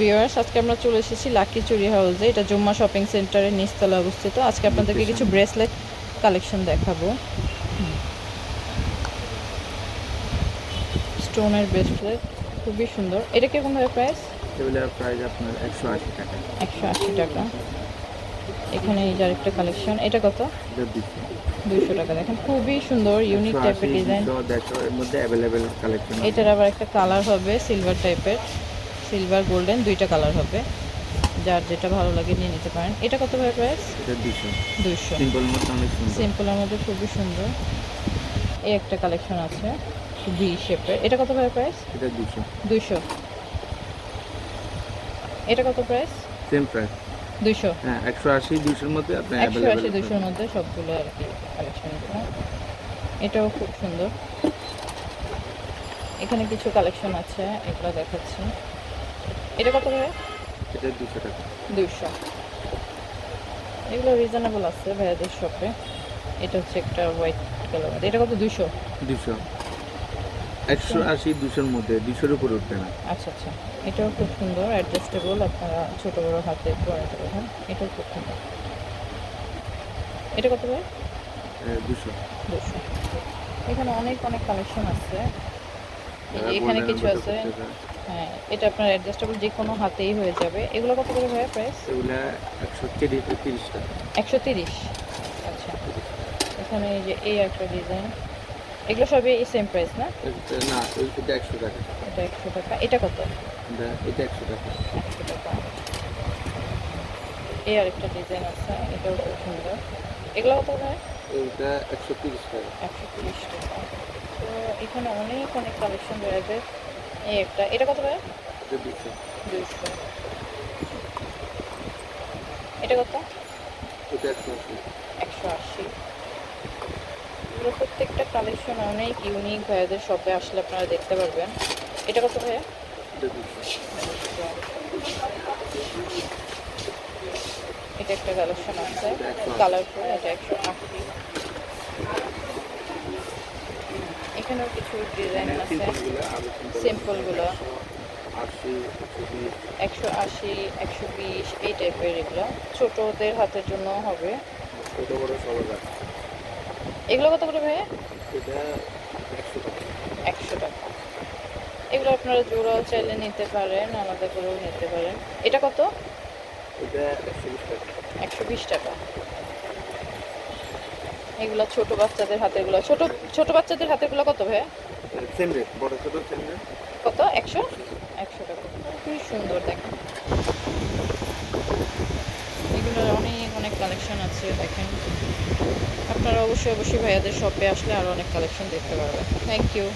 Viewers আজকে আমরা চলে এসেছি লাকি চুরি হাউসে এটা জুম্মা শপিং সেন্টারের নিচতলা অবস্থিত। আজকে আপনাদেরকে কিছু ব্রেসলেট কালেকশন দেখাবো। স্টোনের ব্রেসলেট খুবই সুন্দর। এটা কীরকম ভাবে প্রাইস এগুলোর প্রাইস আপনার একশো আশি টাকা। একশো আশি টাকা। এখানে এই যে আরেকটা কালেকশন এটা কত? দুইশো। টাকা। দেখেন খুবই সুন্দর ইউনিক টাইপের ডিজাইন দেখো এর মধ্যে অ্যাভেলেবেল কালেকশন এটার আবার একটা কালার হবে সিলভার টাইপের সিলভার গোল্ডেন দুইটা কালার হবে। যার যেটা ভালো লাগে নিয়ে নিতে পারেন। এটা কত ভাবে প্রাইস দুইশো। সিম্পলের মধ্যে খুবই সুন্দর। এই একটা কালেকশন আছে ভি শেপের এটা কত ভাবে প্রাইস এটা দুইশো। এটা কত প্রাইস সেম প্রাইস দুইশো। হ্যাঁ একশো আশি মধ্যে একশো আশি মধ্যে সবগুলো আর কি কালেকশনগুলো এটাও খুব সুন্দর। এখানে কিছু কালেকশন আছে এগুলো দেখাচ্ছি। এটা কত ভাবে এটা দুশো টাকা। দুইশো। এগুলো রিজনেবল আছে ভাইয়াদের শপে এটা হচ্ছে একটা হোয়াইট কালার এটা কত দুইশো? দুশো একশো আশি দুশোর মধ্যে দুশোর উপরে উঠবে না। আচ্ছা আচ্ছা। এটাও খুব সুন্দর অ্যাডজাস্টেবল আপনারা ছোট বড় হাতে পরাতে পারবেন এটাও খুব সুন্দর। এটা কত ভাই দুশো দুশো এখানে অনেক অনেক কালেকশন আছে। এখানে কিছু আছে। হ্যাঁ এটা আপনার অ্যাডজাস্টেবল যে কোনো হাতেই হয়ে যাবে। এগুলো কত করে ভাই প্রাইস এগুলা একশো তিরিশ তিরিশ টাকা। একশো তিরিশ। আচ্ছা। এখানে এই যে এই একটা ডিজাইন এগুলো সবই সেম প্রাইস না? না এটা একশো টাকা। এটা একশো টাকা। এটা কত? এটা একশো টাকা। একশো টাকা। এই আরেকটা ডিজাইন আছে এটাও খুব সুন্দর। এগুলো কত ভাই এটা একশো তিরিশ টাকা। একশো তিরিশ টাকা। তো এখানে অনেক অনেক কালেকশন রয়েছে। এই একটা এটা কত ভাই এটা দুশো দুইশো। এটা কত? একশো আশি। এগুলো প্রত্যেকটা কালেকশন অনেক ইউনিক ভাইয়াদের শপে আসলে আপনারা দেখতে পারবেন। এটা কত ভাইয়া? এটা এটা একটা কালেকশন আছে। কালারফুল এটা একশো আশি। এখানেও কিছু ডিজাইন আছে। সিম্পলগুলো সিম্পল সিম্পলগুলো একশো আশি একশো বিশ। এই টাইপের এগুলো। ছোটদের হাতের জন্য হবে। এগুলো কত করে ভাইয়া? একশো টাকা। এগুলো আপনারা জোড়াও চাইলে নিতে পারেন আলাদা করেও নিতে পারেন। এটা কত? একশো বিশ টাকা। এগুলো ছোট বাচ্চাদের হাতেরগুলো ছোট ছোট বাচ্চাদের হাতেরগুলো কত ভাইয়া? সেম রেট বড় ছোটো সেম রেট কত? একশো? একশো টাকা। খুবই সুন্দর দেখেন। এগুলোর অনেক অনেক কালেকশন আছে দেখেন। আপনারা অবশ্যই অবশ্যই ভাইয়াদের শপে আসলে আরও অনেক কালেকশন দেখতে পারবেন। Thank you